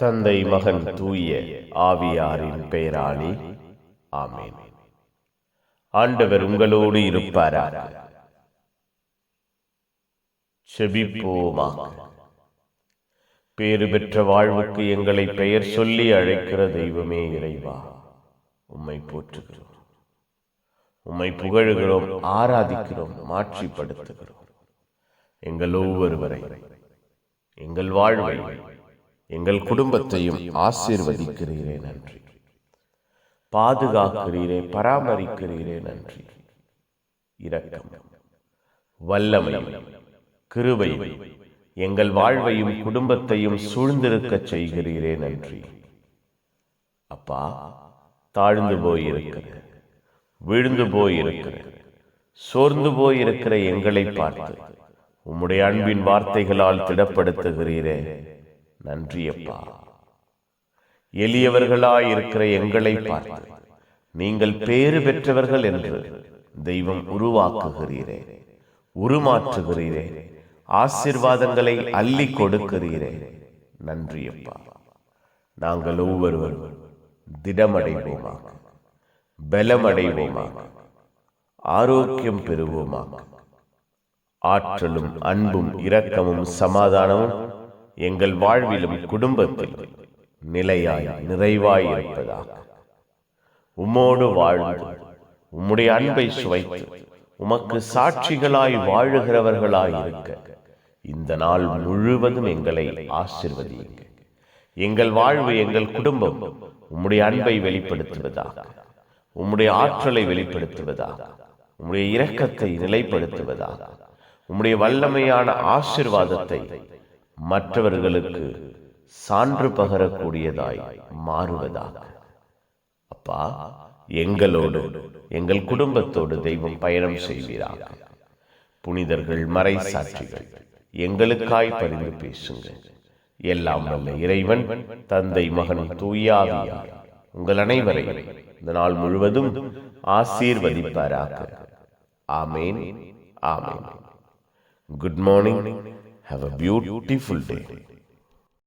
தந்தை மகன் தூய ஆவியாரின் பெயராலே ஆமென். ஆண்டவர் உங்களோடு இருப்பாராக செபிப்போமாக பேறு பெற்ற வாழ்வுக்கு எங்களை பெயர் சொல்லி அழைக்கிற தெய்வமே இறைவா உம்மை போற்றுகிறோம். உம்மை புகழுகிறோம் ஆராதிக்கிறோம் மாட்சிப்படுத்துகிறோம். எங்கள் ஒவ்வொருவரை எங்கள் வாழ்வை எங்கள் குடும்பத்தையும் ஆசீர்வதிக்கிறீரே நன்றி. பாதுகாக்கிறீரே பராமரிக்கிறீரே நன்றி. இரக்கம் வல்லமை கிருவை எங்கள் வாழ்வையும் குடும்பத்தையும் சூழ்ந்திருக்கச் செய்கிறீரே நன்றி. அப்பா தாழ்ந்து போயிருக்கிற விழுந்து போயிருக்கிற சோர்ந்து போயிருக்கிற எங்களை பார்த்து உம்முடைய அன்பின் வார்த்தைகளால் திடப்படுத்துகிறீரே. நன்றி அப்பா எளியவர்களாயிருக்கிற எங்களை பார்த்து நீங்கள் பேறு பெற்றவர்கள் என்று தெய்வம் உருவாக்குகிறீரே உருமாற்றுகிறீரே ஆசிர்வாதங்களை அள்ளி கொடுக்கிறீரே. நன்றி அப்பா நாங்கள் ஒவ்வொருவரும் திடமடைவோமா பலமடைவோமா ஆரோக்கியம் பெறுவோமா ஆற்றலும் அன்பும் இரக்கமும் சமாதானமும் எங்கள் வாழ்விலும் குடும்பத்தில் நிலையாய் நிறைவாய் இருப்பதாக. உம்மோடு வாழ்ந்து உம்முடைய அன்பை சுவைத்து உமக்கு சாட்சிகளாய் வாழுகிறவர்களாய் இருக்க இந்த நாள் முழுவதும் எங்களை ஆசிர்வதியுங்க. எங்கள் வாழ்வு எங்கள் குடும்பம் உம்முடைய அன்பை வெளிப்படுத்துவதாக. உம்முடைய ஆற்றலை வெளிப்படுத்துவதாக. உம்முடைய இரக்கத்தை நிலைப்படுத்துவதாக. உம்முடைய வல்லமையான ஆசிர்வாதத்தை மற்றவர்களுக்கு சான்று பகரக்கூடியதாய் மாறுவதாக. அப்பா எங்களோடு எங்கள் குடும்பத்தோடு தெய்வம் பயணம் செய்வீராக. புனிதர்கள் மறை சாட்சிகள் எங்களுக்காய் பரிந்து பேசுங்கள். எல்லாம் நல்ல இறைவன் தந்தை மகன் தூயாவியார் உங்கள் அனைவரையும் இந்த நாள் முழுவதும் ஆசீர்வதிப்பாராக. ஆமேன் ஆமேன். Good morning Have a beautiful day.